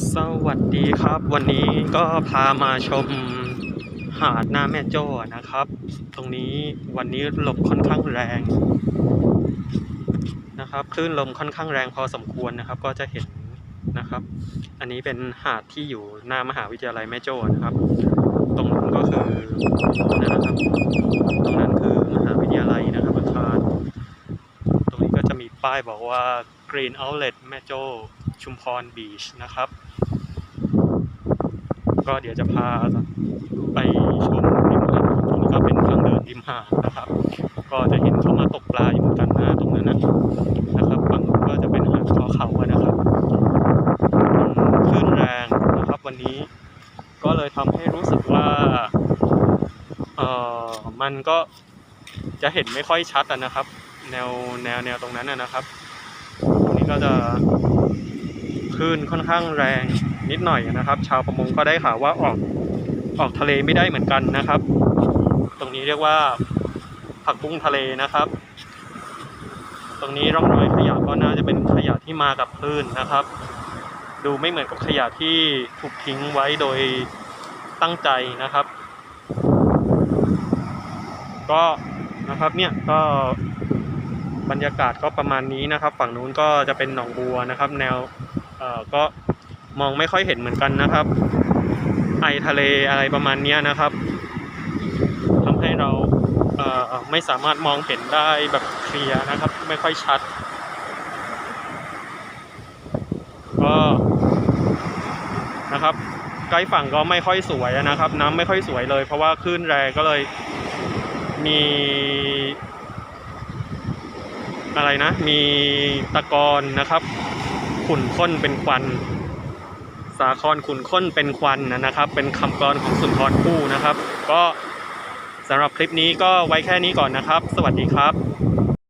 สวัสดีครับ วันนี้ก็พามาชมหาดหน้าแม่โจ้นะครับ ตรงนี้วันนี้ลมค่อนข้างแรงนะครับคลื่นลมค่อนข้างแรงพอสมควรนะครับ ก็จะเห็นนะครับ อันนี้เป็นหาดที่อยู่หน้ามหาวิทยาลัยแม่โจ้นะครับ ตรงนั้นก็คือนั่นนะครับ ตรงนั้นคือมหาวิทยาลัยนะครับอาคารตรงนี้ก็จะมีป้ายบอกว่า Green Outlet แม่โจ้ชุมพรบีชนะครับ ก็เดี๋ยวจะพาไปชมริมหาดตรงนี้ก็เป็นทางเดินริมหาดนะครับ ก็จะเห็นเขามาตกปลาอยู่กันนะตรงนั้นนะนะครับฝั่งนู้นก็จะเป็นหาดคอเขาอะนะครับอืมคลื่นแรงนะครับวันนี้ ก็เลยทำให้รู้สึกว่าเออมันก็จะเห็นไม่ค่อยชัดอะนะครับ แนวแนวแนวตรงนั้นนะครับ ตรงนี้ก็จะคลื่นค่อนข้างแรงนิดหน่อยนะครับ ชาวประมงก็ได้ข่าวว่าออกออกทะเลไม่ได้เหมือนกันนะครับ ตรงนี้เรียกว่าผักบุ้งทะเลนะครับ ตรงนี้ร่องรอยขยะก็น่าจะเป็นขยะที่มากับคลื่นนะครับ ดูไม่เหมือนกับขยะที่ถูกทิ้งไว้โดยตั้งใจนะครับ ก็นะครับเนี่ยก็ บรรยากาศก็ประมาณนี้นะครับ ฝั่งนู้นก็จะเป็นหนองบัวนะครับ แนวเอ่อก็มองไม่ค่อยเห็นเหมือนกันนะครับ ไอทะเลอะไรประมาณนี้นะครับทำให้เราเอ่อไม่สามารถมองเห็นได้แบบเคลียร์นะครับ ไม่ค่อยชัด ก็นะครับใกล้ฝั่งก็ไม่ค่อยสวยนะครับ น้ำไม่ค่อยสวยเลย เพราะว่าคลื่นแรงก็เลยมี อะไรนะ มีตะกอนนะครับขุ่นข้นเป็นควัน สาครขุ่นข้นเป็นควันนะครับ เป็นคำกรของสุนทรภู่นะครับ ก็สำหรับคลิปนี้ก็ไว้แค่นี้ก่อนนะครับ สวัสดีครับ